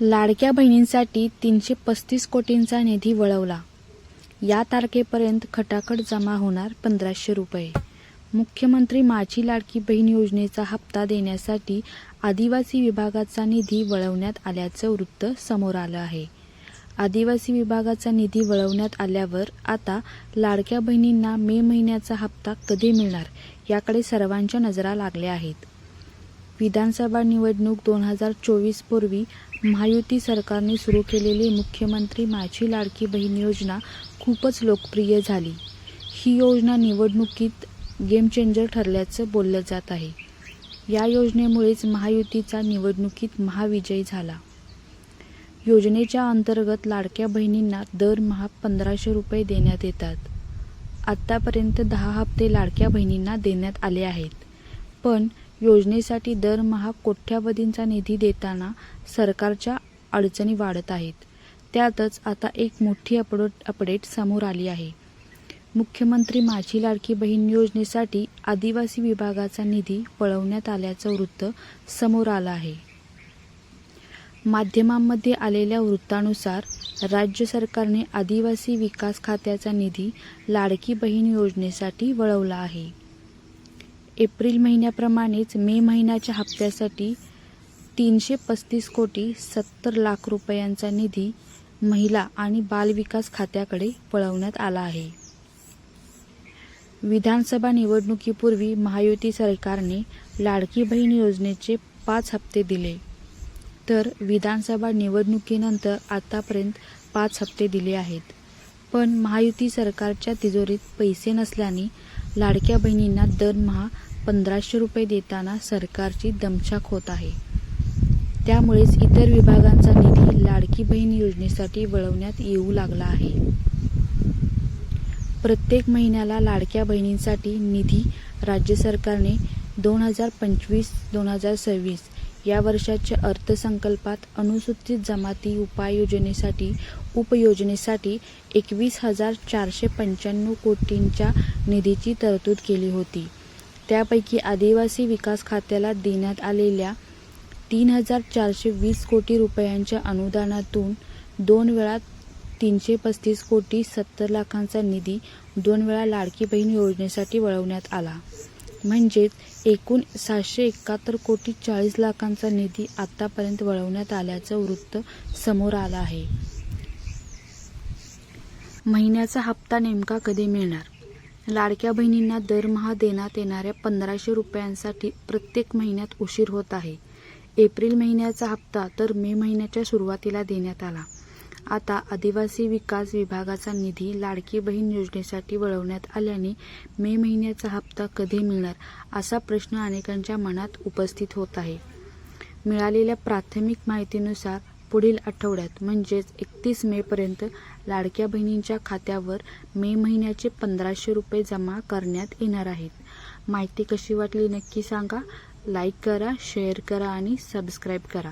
लाडक्या बहिणींसाठी तीनशे पस्तीस कोटींचा निधी वळवला. या तारखेपर्यंत खटाखट जमा होणार पंधराशे रुपये. मुख्यमंत्री माझी लाडकी बहीण योजनेचा हप्ता देण्यासाठी आदिवासी विभागाचा निधी वळवण्यात आल्याचं वृत्त समोर आलं आहे. आदिवासी विभागाचा निधी वळवण्यात आल्यावर आता लाडक्या बहिणींना मे महिन्याचा हप्ता कधी मिळणार याकडे सर्वांच्या नजरा लागल्या आहेत. विधानसभा निवडणूक दोन हजार चोवीसपूर्वी महायुती सरकारने सुरू केलेली मुख्यमंत्री माझी लाडकी बहीण योजना खूपच लोकप्रिय झाली. ही योजना निवडणुकीत गेम चेंजर ठरल्याचं बोललं जात आहे. या योजनेमुळेच महायुतीचा निवडणुकीत महाविजय झाला. योजनेच्या अंतर्गत लाडक्या बहिणींना दरमहा पंधराशे रुपये देण्यात येतात. आत्तापर्यंत दहा हप्ते लाडक्या बहिणींना देण्यात आले आहेत. पण योजनेसाठी दरमहा कोट्यावधींचा निधी देताना सरकारच्या अडचणी वाढत आहेत. त्यातच आता एक मोठी अपडेट अपडेट समोर आली आहे. मुख्यमंत्री माझी लाडकी बहीण योजनेसाठी आदिवासी विभागाचा निधी वळवण्यात आल्याचं वृत्त समोर आलं आहे. माध्यमांमध्ये आलेल्या वृत्तानुसार राज्य सरकारने आदिवासी विकास खात्याचा निधी लाडकी बहीण योजनेसाठी वळवला आहे. एप्रिल महिन्याप्रमाणेच मे महिन्याच्या हप्त्यासाठी तीनशे पस्तीस कोटी सत्तर लाख रुपयांचा निधी महिला आणि बालविकास खात्याकडे वळवण्यात आला आहे. विधानसभा निवडणुकीपूर्वी महायुती सरकारने लाडकी बहीण योजनेचे पाच हप्ते दिले. तर विधानसभा निवडणुकीनंतर आतापर्यंत पाच हप्ते दिले आहेत. पण महायुती सरकारच्या तिजोरीत पैसे नसल्याने लाडक्या बहिणींना दरमहा पंधराशे रुपये देताना सरकारची दमछाक होत आहे. त्यामुळेच इतर विभागांचा निधी लाडकी बहीण योजनेसाठी वळवण्यात येऊ लागला आहे. प्रत्येक महिन्याला लाडक्या बहिणींसाठी निधी राज्य सरकारने दोन हजार पंचवीस दोन हजार सव्वीस या वर्षाच्या अर्थसंकल्पात अनुसूचित जमाती उपाययोजनेसाठी उपयोजनेसाठी एकवीस हजार चारशे पंच्याण्णव कोटींच्या निधीची तरतूद केली होती. त्यापैकी आदिवासी विकास खात्याला देण्यात आलेल्या तीन हजार चारशे वीस कोटी रुपयांच्या अनुदानातून दोन वेळा तीनशे पस्तीस कोटी सत्तर लाखांचा निधी दोन वेळा लाडकी बहीण योजनेसाठी वळवण्यात आला. म्हणजेच एकूण सहाशे एकाहत्तर कोटी चाळीस लाखांचा निधी आतापर्यंत वळवण्यात आल्याचं वृत्त समोर आलं आहे. महिन्याचा हप्ता नेमका कधी मिळणार? लाडक्या बहिणींना दरमहा देण्यात येणाऱ्या पंधराशे रुपयांसाठी प्रत्येक महिन्यात उशीर होत आहे. एप्रिल महिन्याचा हप्ता तर मे महिन्याच्या सुरुवातीला देण्यात आला. आता आदिवासी विकास विभागाचा निधी लाडकी बहीण योजनेसाठी वळवण्यात आल्याने मे महिन्याचा हप्ता कधी मिळणार असा प्रश्न अनेकांच्या मनात उपस्थित होत आहे. मिळालेल्या प्राथमिक माहितीनुसार पुढील आठवड्यात म्हणजेच एकतीस मेपर्यंत लाडक्या बहिणींच्या खात्यावर मे महिन्याचे पंधराशे रुपये जमा करण्यात येणार आहेत. माहिती कशी वाटली नक्की सांगा. लाईक करा शेअर करा आणि सबस्क्राईब करा.